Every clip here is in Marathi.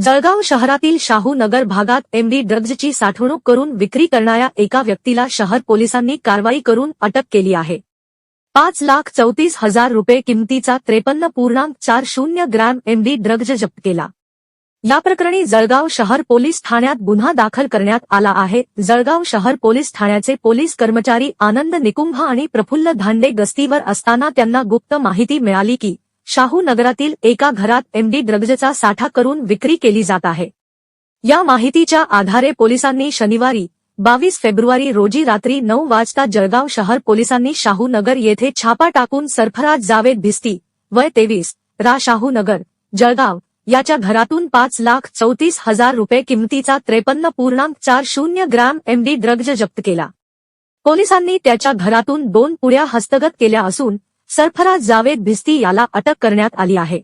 जळगाव शहरातील शाहू नगर भागात एमडी ड्रग्जची साठवणूक करून विक्री करणाऱ्या एका व्यक्तीला शहर पोलिसांनी कारवाई करून अटक केली आहे. पाच लाख चौतीस हजार रुपये किमतीचा त्रेपन्न पूर्णांक चार शून्य ग्रॅम एमडी ड्रग्ज जप्त केला. या प्रकरणी जळगाव शहर पोलीस ठाण्यात गुन्हा दाखल करण्यात आला आहे. जळगाव शहर पोलीस ठाण्याचे पोलीस कर्मचारी आनंद निकुंभ आणि प्रफुल्ल धांडे गस्तीवर असताना त्यांना गुप्त माहिती मिळाली की शाहू नगरातील एका घरात एमडी ड्रग्जचा साठा करून विक्री केली जात आहे. या माहितीच्या आधारे पोलिसांनी शनिवारी बावीस फेब्रुवारी रोजी रात्री नऊ वाजता जळगाव शहर पोलिसांनी शाहू नगर येथे छापा टाकून सरफराज जावेद भिस्ती वय तेवीस रा शाहू नगर जळगाव याच्या घरातून पाच लाख चौतीस हजार रुपये किमतीचा त्रेपन्न पूर्णांक चार शून्य ग्रॅम एमडी ड्रग्ज जप्त केला. पोलिसांनी त्याच्या घरातून दोन पुड्या हस्तगत केल्या असून सरफराज जावेद भिस्ती याला अटक करण्यात आली आहे.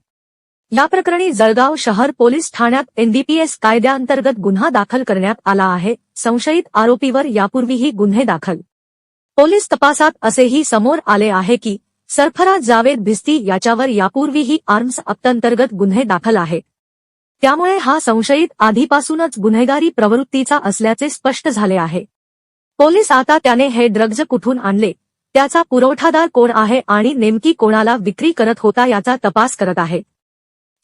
या प्रकरणी जळगाव शहर पोलीस ठाण्यात एनडीपीएस कायद्याअंतर्गत गुन्हा दाखल करण्यात आला आहे. संशयित आरोपीवर यापूर्वीही गुन्हे दाखल. पोलीस तपासात असेही समोर आले आहे की सरफराज जावेद भिस्ती याच्यावर यापूर्वीही आर्म्स अंतर्गत गुन्हे दाखल आहेत त्यामुळे हा संशयित आधीपासूनच गुन्हेगारी प्रवृत्तीचा असल्याचे स्पष्ट झाले आहे. पोलीस आता त्याने हे ड्रग्ज कुठून आणले? त्याचा पुरवठादार कोण आहे आणि नेमकी कोणाला विक्री करत होता याचा तपास करत आहे.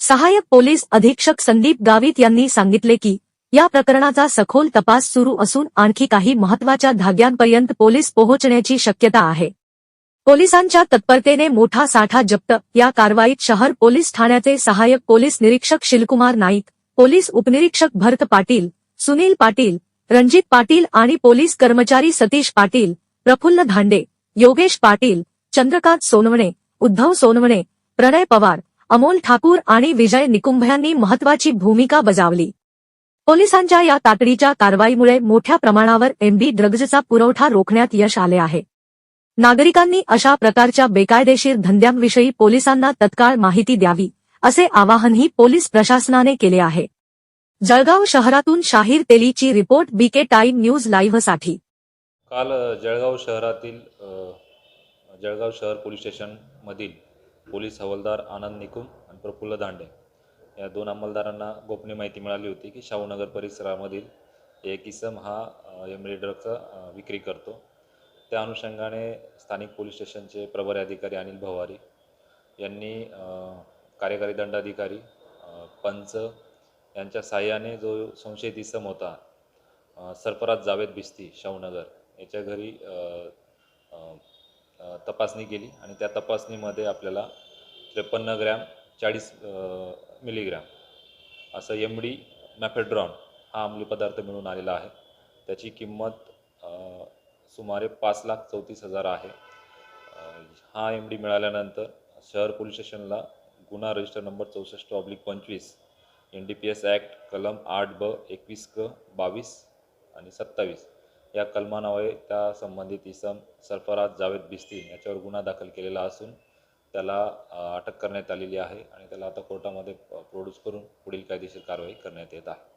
सहाय्यक पोलीस अधीक्षक संदीप गावित यांनी सांगितले की या प्रकरणाचा सखोल तपास सुरू असून आणखी काही महत्त्वाच्या धाग्यांपर्यंत पोलीस पोहोचण्याची शक्यता आहे. पोलिसांच्या तत्परतेने मोठा साठा जप्त या कारवाईत शहर पोलीस ठाण्याचे सहाय्यक पोलीस निरीक्षक शिलकुमार नाईक पोलीस उपनिरीक्षक भरत पाटील सुनील पाटील रणजित पाटील आणि पोलीस कर्मचारी सतीश पाटील प्रफुल्ल धांडे. योगेश पाटील चंद्रकांत सोनवणे उद्धव सोनवणे प्रणय पवार अमोल ठाकूर आणि विजय निकुंभ यांनी महत्वाची भूमिका बजावली. पोलिसांच्या या तातडीच्या कारवाईमुळे मोठ्या प्रमाणावर एमबी ड्रग्जचा पुरवठा रोखण्यात यश आले आहे. नागरिकांनी अशा प्रकारच्या बेकायदेशीर धंद्यांविषयी पोलिसांना तत्काळ माहिती द्यावी असे आवाहनही पोलीस प्रशासनाने केले आहे. जळगाव शहरातून शाहीर तेलीची रिपोर्ट बीके टाईम न्यूज लाईव्हसाठी. काल जळगाव शहरातील जळगाव शहर पोलीस स्टेशनमधील पोलीस हवालदार आनंद निकुम आणि प्रफुल्ल दांडे या दोन अंमलदारांना गोपनीय माहिती मिळाली होती की शाहूनगर परिसरामधील एक इसम हा एम ड्रगचा विक्री करतो. त्या अनुषंगाने स्थानिक पोलीस स्टेशनचे प्रभारी अधिकारी अनिल भवारी यांनी कार्यकारी दंडाधिकारी पंच यांच्या साह्याने जो संशयित इसम होता सरफराज जावेद भिस्ती शाहूनगर याच्या घरी तपासणी केली आणि त्या तपासणीमध्ये आपल्याला त्रेपन्न ग्रॅम चाळीस मिलीग्रॅम असं एम डी मॅफेड्रॉन हा अंमली पदार्थ मिळून आलेला आहे. त्याची किंमत सुमारे पाच लाख चौतीस हजार आहे. हा एम डी मिळाल्यानंतर शहर पोलीस स्टेशनला गुन्हा रजिस्टर नंबर चौसष्ट ऑब्लिक पंचवीस N D P S act कलम आठ ब एकवीस क बावीस आणि सत्तावीस या कलमान्वये त्या संबंधित इसम सरफराज जावेद बिस्ती याच्यावर गुन्हा दाखल केलेला असून त्याला अटक करण्यात आलेली आहे आणि त्याला आता कोर्टामध्ये प्रोड्यूस करून पुढील कायदेशीर कारवाई करण्यात येत आहे.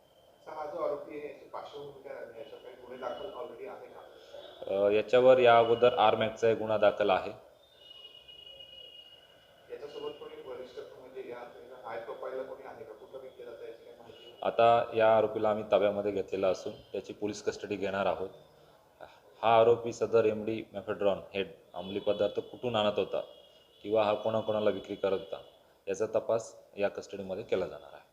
याच्यावर या अगोदर आर मॅक्सचा एक गुन्हा दाखल आहे याच्यासोबत कोणी वरिष्ठ म्हणजे या हाय प्रोफाईलला कोणी आहे का कुठं विकले जातं याची काही माहिती आहे? आता या आरोपीला आम्ही ताब्यामध्ये घेतलेला असून त्याची पोलीस कस्टडी घेणार आहोत. हा आरोपी सदर एम डी मॅफेड्रॉन हे अंमली पदार्थ कुठून आणत होता किंवा हा कोणाकोणाला विक्री करत होता याचा तपास या कस्टडीमध्ये केला जाणार आहे.